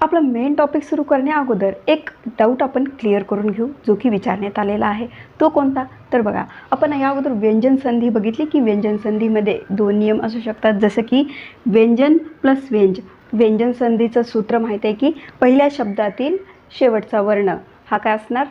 आपला main topic सुरू करण्या अगोदर एक डाऊट आपण क्लिअर करून घेऊ जो की विचारण्यात आलेला आहे. तो कोणता? तर बघा आपण या अगोदर व्यंजन संधी बघितली की व्यंजन संधीमध्ये दोन नियम असू शकतात. जसं की व्यंजन प्लस व्यंज. व्यंजन संधीचं सूत्र माहीत आहे की पहिल्या शब्दातील शेवटचा वर्ण हा काय असणार?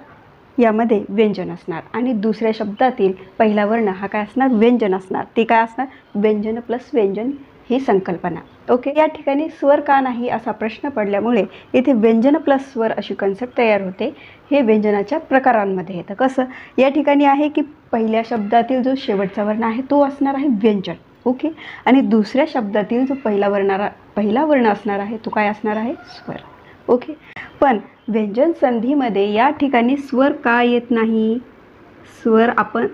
यामध्ये व्यंजन असणार. आणि दुसऱ्या शब्दातील पहिला वर्ण हा काय असणार? व्यंजन असणार. ते काय असणार? व्यंजन प्लस व्यंजन ही संकल्पना. ओके या ठिकाणी स्वर का नाही असा प्रश्न पडल्यामुळे येथे व्यंजन प्लस स्वर अशी कन्सेप्ट तयार होते. हे व्यंजनाच्या प्रकारांमध्ये येतं. कसं? या ठिकाणी आहे की पहिल्या शब्दातील जो शेवटचा वर्ण आहे तो असणार आहे व्यंजन. ओके आणि दुसऱ्या शब्दातील जो पहिला वर्णारा पहिला वर्ण असणार आहे तो काय असणार आहे? स्वर. ओके पण व्यंजन संधीमध्ये या ठिकाणी स्वर का येत नाही? स्वर आपण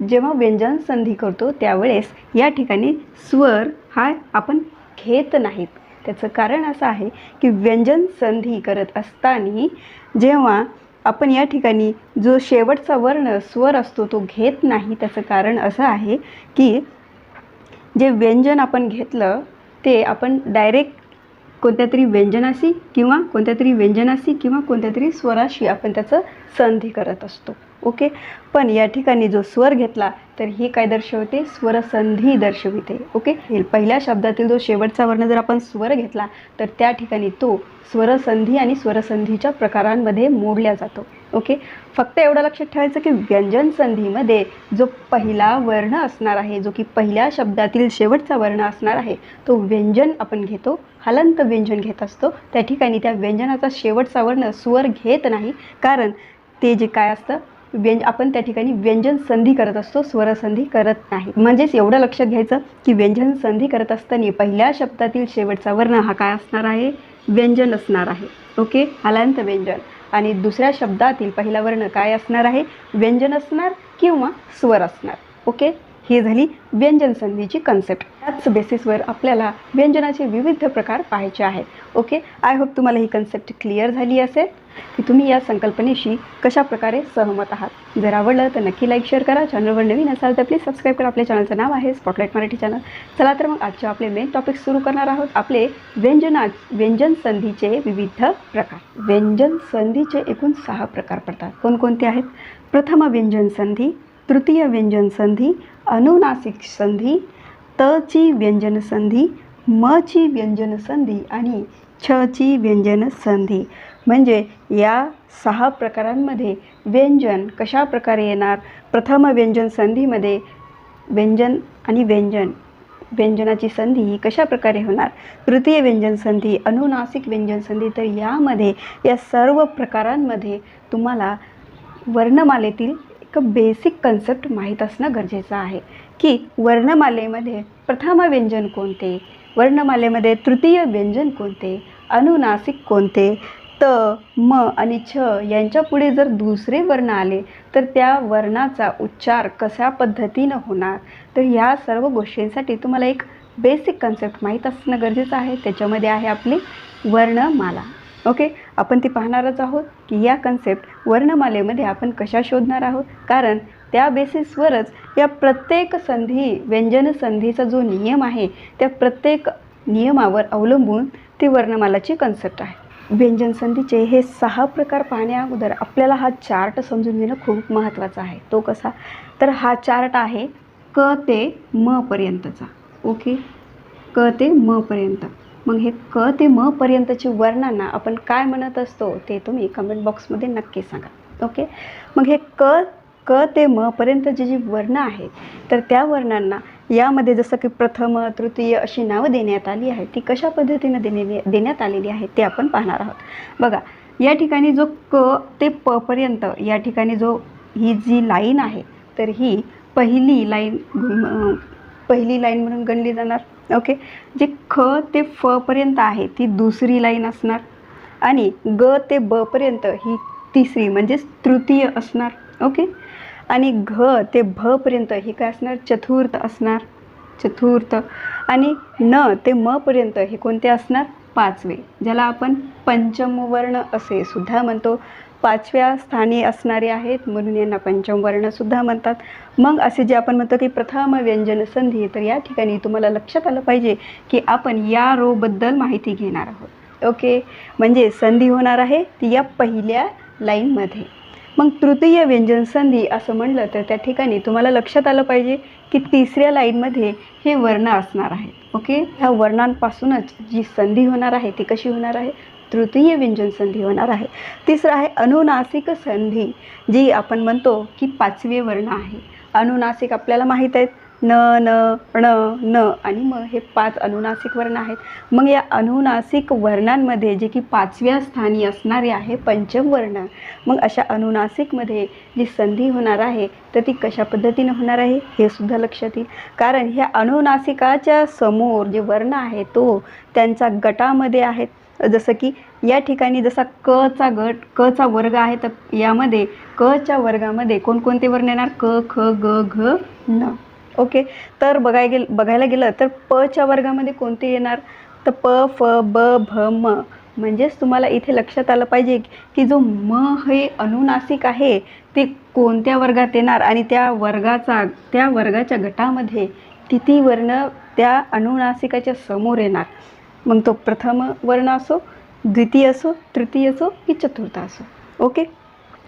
जेव्हा व्यंजन संधी करतो त्यावेळेस या ठिकाणी स्वर हा आपण घेत नाहीत. त्याचं कारण असं आहे की व्यंजन संधी करत असताना जेव्हा आपण या ठिकाणी जो शेवटचा वर्ण स्वर असतो तो घेत नाही त्याचं कारण असं आहे की जे व्यंजन आपण घेतलं ते आपण डायरेक्ट कोणत्या तरी व्यंजनाशी किंवा कोणत्या तरी व्यंजनाशी किंवा कोणत्या तरी स्वराशी आपण त्याचं संधी करत असतो. ओके? पण या ठिकाणी जो स्वर घेतला तर ही काय दर्शवते? स्वरसंधी दर्शविते. ओके? पहिल्या शब्दातील जो शेवटचा वर्ण जर आपण स्वर घेतला तर त्या ठिकाणी तो स्वरसंधी आणि स्वरसंधीच्या प्रकारांमध्ये मोडल्या जातो. ओके? फक्त एवढं लक्षात ठेवायचं की व्यंजन संधीमध्ये जो पहिला वर्ण असणार आहे जो की पहिल्या शब्दातील शेवटचा वर्ण असणार आहे तो व्यंजन आपण घेतो हलंत व्यंजन घेत असतो. त्या ठिकाणी त्या व्यंजनाचा शेवटचा वर्ण स्वर घेत नाही. कारण ते जे काय असतं? व्यंज आपण त्या ठिकाणी व्यंजन संधी करत असतो स्वरसंधी करत नाही. म्हणजेच एवढं लक्षात घ्यायचं की व्यंजन संधी करत असताना पहिल्या शब्दातील शेवटचा वर्ण हा काय असणार आहे? व्यंजन असणार आहे. ओके? हलांत व्यंजन. आणि दुसऱ्या शब्दातील पहिला वर्ण काय असणार आहे? व्यंजन असणार किंवा स्वर असणार. ओके? ही झाली व्यंजन संधीची कन्सेप्ट त्याच बेसिसवर आपल्याला व्यंजनाचे विविध प्रकार पाहायचे आहेत. ओके आय होप तुम्हाला ही कन्सेप्ट क्लिअर झाली असेल. की तुम्ही या संकल्पनेशी कशाप्रकारे सहमत आहात? जर आवडलं तर नक्की लाईक शेअर करा. चॅनलवर नवीन असाल तर प्लीज सबस्क्राईब करा. आपल्या चॅनलचं नाव आहे स्पॉटलाईट मराठी चॅनल चला तर मग आजचे आपले मेन टॉपिक सुरू करणार आहोत. आपले व्यंजना व्यंजन संधीचे विविध प्रकार. व्यंजन संधीचे एकूण सहा प्रकार पडतात. कोणकोणते आहेत? प्रथम व्यंजन संधी तृतीय व्यंजन संधी अनुनासिक संधी त ची व्यंजन संधी म ची व्यंजन संधी आणि छ ची व्यंजन संधी. म्हणजे या सहा प्रकारांमध्ये व्यंजन कशा प्रकारे येणार? प्रथम व्यंजन संधीमध्ये व्यंजन आणि व्यंजन व्यंजनाची संधी ही कशा प्रकारे होणार? तृतीय व्यंजन संधी अनुनासिक व्यंजन संधी. तर यामध्ये या सर्व प्रकारांमध्ये तुम्हाला वर्णमालेतील इतकं बेसिक कन्सेप्ट माहीत असणं गरजेचं आहे. की वर्णमालेमध्ये प्रथम व्यंजन कोणते? वर्णमालेमध्ये तृतीय व्यंजन कोणते? अनुनासिक कोणते? त म आणि छ यांच्या पुढे जर दुसरे वर्ण आले तर त्या वर्णाचा उच्चार कशा पद्धतीनं होणार? तर ह्या सर्व गोष्टींसाठी तुम्हाला एक बेसिक कन्सेप्ट माहीत असणं गरजेचं आहे. त्याच्यामध्ये आहे आपली वर्णमाला. ओके? आपण ती पाहणारच आहोत की या कन्सेप्ट वर्णमालेमध्ये आपण कशा शोधणार आहोत? कारण त्या बेसिसवरच या प्रत्येक संधी व्यंजन संधीचा जो नियम आहे त्या प्रत्येक नियमावर अवलंबून ती वर्णमालाची कन्सेप्ट आहे. व्यंजन संधीचे हे सहा प्रकार पाहण्या अगोदर आपल्याला हा चार्ट समजून घेणं खूप महत्त्वाचा आहे. तो कसा? तर हा चार्ट आहे क ते म पर्यंतचा. ओके? क ते म पर्यंत. मग हे क ते म पर्यंतची वर्णांना आपण काय म्हणत असतो ते तुम्ही कमेंट बॉक्समध्ये नक्की सांगा. ओके मग हे क क ते म पर्यंतचे जी वर्ण आहेत तर त्या वर्णांना यामध्ये जसं की प्रथम तृतीय अशी नावं देण्यात आली आहेत ती कशा पद्धतीनं देणे देण्यात आलेली आहेत ते आपण पाहणार आहोत. बघा या ठिकाणी जो क ते प पर्यंत या ठिकाणी जो ही जी लाईन आहे तर ही पहिली लाईन पहिली लाईन म्हणून गणली जाणार. ओके? जे ख ते फपर्यंत आहे ती दुसरी लाईन असणार. आणि ग ते बपर्यंत ही तिसरी म्हणजेच तृतीय असणार. ओके? आणि घ ते भपर्यंत ही काय असणार? चतुर्थ असणार. चतुर्थ. आणि न ते म पर्यंत हे कोणते असणार? पाचवे. ज्याला आपण पंचमवर्ण असे सुद्धा म्हणतो. पाचव्या स्थानी असणारे आहेत. म्हणून यांना पंचम वर्णसुद्धा म्हणतात. मग असे जे आपण म्हणतो की प्रथम व्यंजन संधी तर या ठिकाणी तुम्हाला लक्षात आलं पाहिजे की आपण या रोबद्दल माहिती घेणार आहोत. ओके म्हणजे संधी होणार आहे ती या पहिल्या लाईनमध्ये मग तृतीय व्यंजन संधी असं म्हणलं तर त्या ठिकाणी तुम्हाला लक्षात आलं पाहिजे की तिसऱ्या लाईनमध्ये हे वर्ण असणार आहेत. ओके? ह्या वर्णांपासूनच जी संधी होणार आहे ती कशी होणार आहे? तृतीय व्यंजन संधी होणार आहे. तिसरं आहे अनुनासिक संधी जी आपण म्हणतो की पाचवे वर्ण आहे. अनुनासिक आपल्याला माहीत आहेत. न न ण न आणि म हे पाच अनुनासिक वर्ण आहेत. मग या अनुनासिक वर्णांमध्ये जे की पाचव्या स्थानी असणारे आहे पंचम वर्ण. मग अशा अनुनासिकमध्ये जी संधी होणार आहे तर ती कशा पद्धतीने होणार आहे हे सुद्धा लक्षात येईल. कारण ह्या अनुनासिकाच्या समोर जे वर्ण आहे तो त्यांचा गटामध्ये आहेत जसं की या ठिकाणी जसा क चा गट क चा वर्ग आहे तर यामध्ये क च्या वर्गामध्ये कोणकोणते वर्ण येणार? क ख ग घ न. ओके. तर बघाय गेल बघायला गेलं तर पच्या वर्गामध्ये कोणते येणार? तर प फ ब भ म. म्हणजेच तुम्हाला इथे लक्षात आलं पाहिजे की जो म हे अनुनासिक आहे ते कोणत्या वर्गात येणार? आणि त्या वर्गाचा त्या वर्गाच्या गटामध्ये किती वर्ण त्या अनुनासिकाच्या समोर येणार? मग तो प्रथम वर्ण असो द्वितीय असो तृतीय असो की चतुर्थ असो. ओके?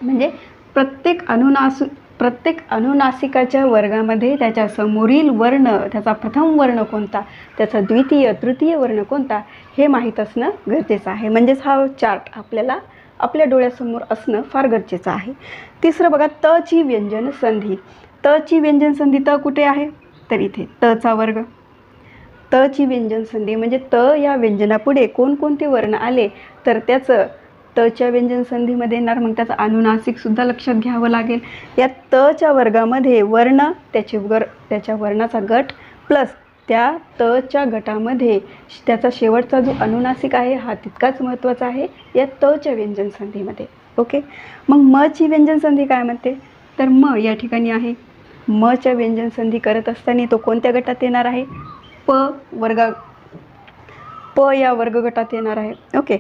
म्हणजे प्रत्येक अनुनासु प्रत्येक अनुनासिकाच्या वर्गामध्ये त्याच्या समोरील वर्ण त्याचा प्रथम वर्ण कोणता त्याचा द्वितीय तृतीय वर्ण कोणता हे माहीत असणं गरजेचं आहे. म्हणजेच हा चार्ट आपल्याला आपल्या डोळ्यासमोर असणं फार गरजेचं आहे. तिसरं बघा त ची व्यंजन संधी. त ची व्यंजन संधी त कुठे आहे? तर इथे त चा वर्ग. त ची व्यंजन संधी म्हणजे त या व्यंजनापुढे कोणकोणते वर्ण आले तर त्याचं तच्या व्यंजन संधीमध्ये येणार. मग त्याचं अनुनासिकसुद्धा लक्षात घ्यावं लागेल. या तच्या वर्गामध्ये वर्ण त्याचे वर त्याच्या वर्णाचा गट प्लस त्या तच्या गटामध्ये त्याचा शेवटचा जो अनुनासिक आहे हा तितकाच महत्त्वाचा आहे. या तच्या व्यंजन संधीमध्ये. ओके? मग मची व्यंजन संधी काय म्हणते? तर म या ठिकाणी आहे. मच्या व्यंजन संधी करत असताना तो कोणत्या गटात येणार आहे? प वर्गा प या वर्ग गटात येणार आहे. ओके.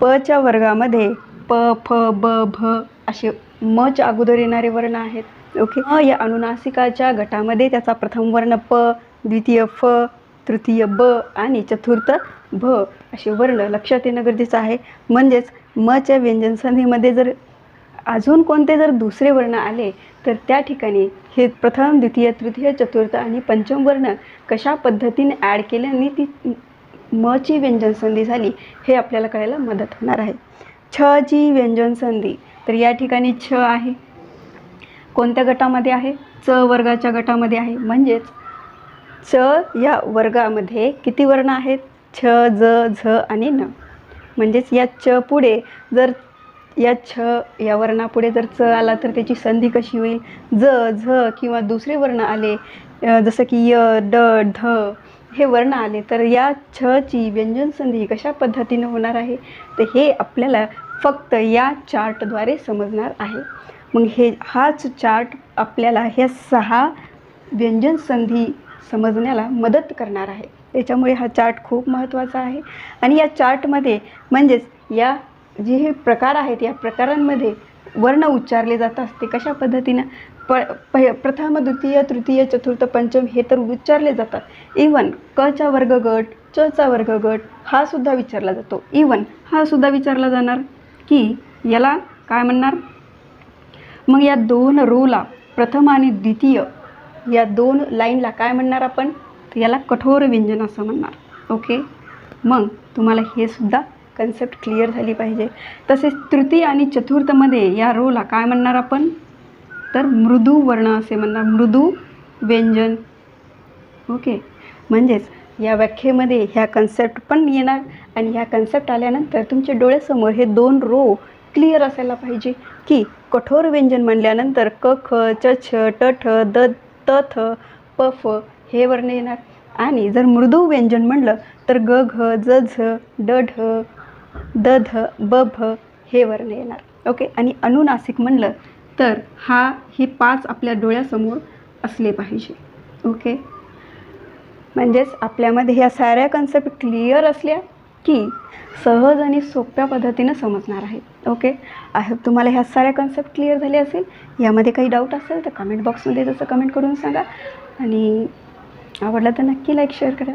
पच्या वर्गामध्ये प फ ब भ असे मच्या अगोदर येणारे वर्ण आहेत. ओके. अ या अनुनासिकाच्या गटामध्ये त्याचा प्रथम वर्ण प द्वितीय फ तृतीय ब आणि चतुर्थ भ असे वर्ण लक्षात येणं गरजेचं आहे. म्हणजेच मच्या व्यंजनसंधीमध्ये जर अजून कोणते जर दुसरे वर्ण आले तर त्या ठिकाणी हे प्रथम द्वितीय तृतीय चतुर्थ आणि पंचम वर्ण कशा पद्धतीने ॲड केल्याने ती म ची व्यंजन संधी झाली हे आपल्याला कळायला मदत होणार आहे. छ ची व्यंजन संधी तर या ठिकाणी छ आहे. कोणत्या गटामध्ये आहे? च वर्गाच्या गटामध्ये आहे. म्हणजेच च या वर्गामध्ये किती वर्ण आहेत? छ ज झ आणि न. म्हणजेच या च पुढे जर या छ या वर्णापुढे जर च आला तर त्याची संधी कशी होईल? ज झ किंवा दुसरे वर्ण आले जसं की य ड ध हे वर्ण आले तर या छची व्यंजनसंधी व्यंजन संधी कशा पद्धतीनं होणार आहे? तर हे आपल्याला फक्त या चार्टद्वारे समजणार आहे. मग हे हाच चार्ट आपल्याला ह्या सहा व्यंजन संधी समजण्याला मदत करणार आहे. त्याच्यामुळे हा चार्ट खूप महत्त्वाचा आहे. आणि या चार्टमध्ये म्हणजेच या जे हे प्रकार आहेत या प्रकारांमध्ये वर्ण उच्चारले जातात ते कशा पद्धतीनं? प प प्रथम द्वितीय तृतीय चतुर्थ पंचम हे तर विचारले जातात. इवन क चा वर्ग गट च चा वर्ग गट हा सुद्धा विचारला जातो. इवन हा सुद्धा विचारला जाणार की याला काय म्हणणार? मग या दोन रोला प्रथम आणि द्वितीय या दोन लाईनला काय म्हणणार आपण? तर याला कठोर व्यंजन असं म्हणणार. ओके मग तुम्हाला हे सुद्धा कन्सेप्ट क्लिअर झाली पाहिजे. तसेच तृतीय आणि चतुर्थमध्ये या रोला काय म्हणणार आपण? तर मृदू वर्ण असे म्हणणार. मृदू व्यंजन. ओके म्हणजेच या व्याख्येमध्ये ह्या कन्सेप्ट पण येणार आणि ह्या कन्सेप्ट आल्यानंतर तुमच्या डोळ्यासमोर हे दोन रो क्लिअर असायला पाहिजे. की कठोर व्यंजन म्हणल्यानंतर क ख च छ ट ठ द त थ प फ हे वर्ण येणार. आणि जर मृदू व्यंजन म्हणलं तर ग घ ज झ ड ढ द ध ब भ हे वर्ण येणार. ओके आणि अनुनासिक म्हणलं तर हा हे पाच आपल्या डोळ्यासमोर असले पाहिजे. ओके? म्हणजेच आपल्यामध्ये ह्या साऱ्या कन्सेप्ट क्लिअर असल्या की सहज आणि सोप्या पद्धतीनं समजणार आहे. ओके? आय होप तुम्हाला ह्या साऱ्या कन्सेप्ट क्लिअर झाले असेल. यामध्ये काही डाऊट असेल तर कमेंट बॉक्समध्ये तसं कमेंट करून सांगा. आणि आवडलं तर नक्की लाईक शेअर करा.